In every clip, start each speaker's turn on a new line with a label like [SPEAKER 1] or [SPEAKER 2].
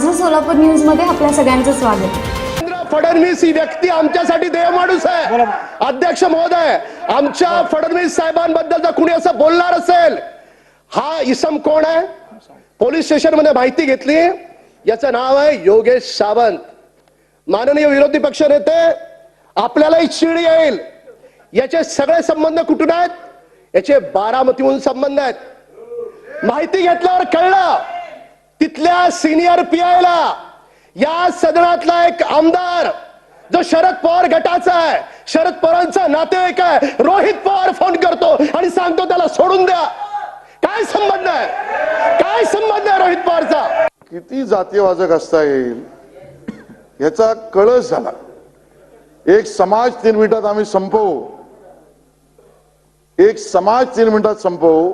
[SPEAKER 1] माझं सोलापूर न्यूजमध्ये आपल्या सगळ्यांचं स्वागत.
[SPEAKER 2] देवेंद्र फडणवीस ही व्यक्ती आमच्यासाठी देव माणूस आहे अध्यक्ष महोदय आमच्या फडणवीस साहेबांबद्दल जर कुणी असं बोलणार असेल? हा इसम कोण आहे? पोलीस स्टेशनमध्ये माहिती घेतली. याचं नाव आहे योगेश सावंत. माननीय विरोधी पक्ष नेते आपल्यालाही चिड येईल. याचे सगळे संबंध कुठून आहेत? याचे बारामतीहून संबंध आहेत. माहिती घेतल्यावर कळलं. आपल्या सिनियर पीआयला या सदनातला एक आमदार जो शरद पवार गटाचा आहे शरद पवारांचा नातेवाईक आहे रोहित पवार फोन करतो आणि सांगतो त्याला सोडून द्या. काय संबंध आहे? काय संबंध आहे रोहित पवारचा?
[SPEAKER 3] किती जातीयवाचक असता येईल? याचा कळस झाला. एक समाज तीन मिनिटात आम्ही संपवू. एक समाज तीन मिनिटात संपवू.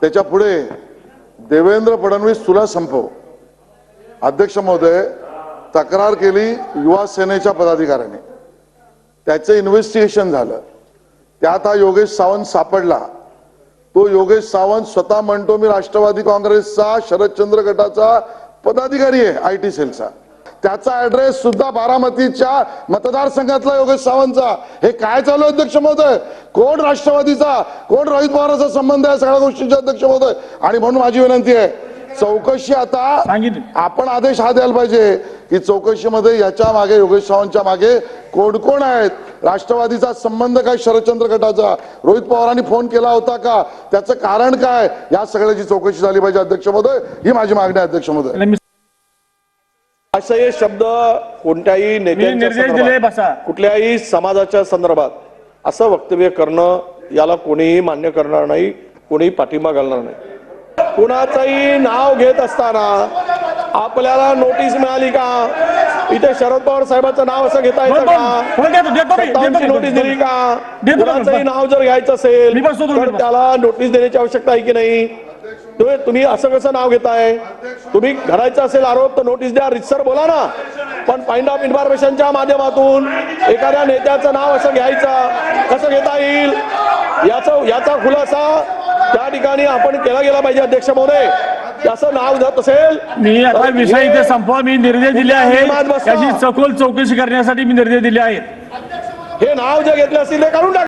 [SPEAKER 3] त्याच्या पुढे देवेंद्र फडणवीस तुला संपव. अध्यक्ष महोदय तक्रार केली युवा सेनेच्या पदाधिकाऱ्याने. त्याचं इन्व्हेस्टिगेशन झालं. त्यात हा योगेश सावंत सापडला. तो योगेश सावंत स्वतः म्हणतो मी राष्ट्रवादी काँग्रेसचा शरदचंद्र गटाचा पदाधिकारी आहे आय टी सेलचा. त्याचा ऍड्रेस सुद्धा बारामतीच्या मतदारसंघातला योगेश सावंतचा. हे काय चालू अध्यक्ष महोदय? कोण राष्ट्रवादीचा? कोण रोहित पवाराचा संबंध आहे सगळ्या गोष्टींचे अध्यक्ष महोदय? आणि म्हणून माझी विनंती आहे चौकशी आता. आपण आदेश हा द्यायला पाहिजे की चौकशीमध्ये याच्या मागे योगेश सावंतच्या मागे कोण कोण आहेत? राष्ट्रवादीचा संबंध काय शरदचंद्र गटाचा? रोहित पवारांनी फोन केला होता का? त्याचं कारण काय? या सगळ्याची चौकशी झाली पाहिजे अध्यक्ष महोदय. ही माझी मागणी अध्यक्ष महोदय.
[SPEAKER 4] असे हे शब्द कोणत्याही नेत्यांच्या. कुठल्याही समाजाच्या संदर्भात असं वक्तव्य करणं याला कोणीही मान्य करणार नाही कोणीही पाठिंबा घालणार नाही कुणाचंही नाव घेत असताना आपल्याला नोटीस मिळाली का इथे शरद पवार साहेबांचं नाव असं घेता येतं का नोटीस. दिली का कुणाचंही. नाव जर घ्यायचं असेल तर. त्याला नोटीस देण्याची आवश्यकता आहे की नाही तुम्ही- तुम्ही असं कसं नाव घेताय? तुम्ही घडायचं असेल आरोप तर नोटीस द्या. रितसर बोला ना. पण फाइंड ऑफ इन्फॉर्मेशनच्या माध्यमातून एखाद्या नेत्याचं नाव असं घ्यायचं कसं घेता येईल? याचा याचा खुलासा त्या ठिकाणी आपण केला गेला पाहिजे अध्यक्ष महोदय. असं नाव जात असेल
[SPEAKER 5] मी आता विषय इथे संपवा. मी निर्देश दिले. त्याची सखोल चौकशी करण्यासाठी मी निर्देश दिले आहेत.
[SPEAKER 4] हे नाव जे घेतले असतील ते काढून टाका.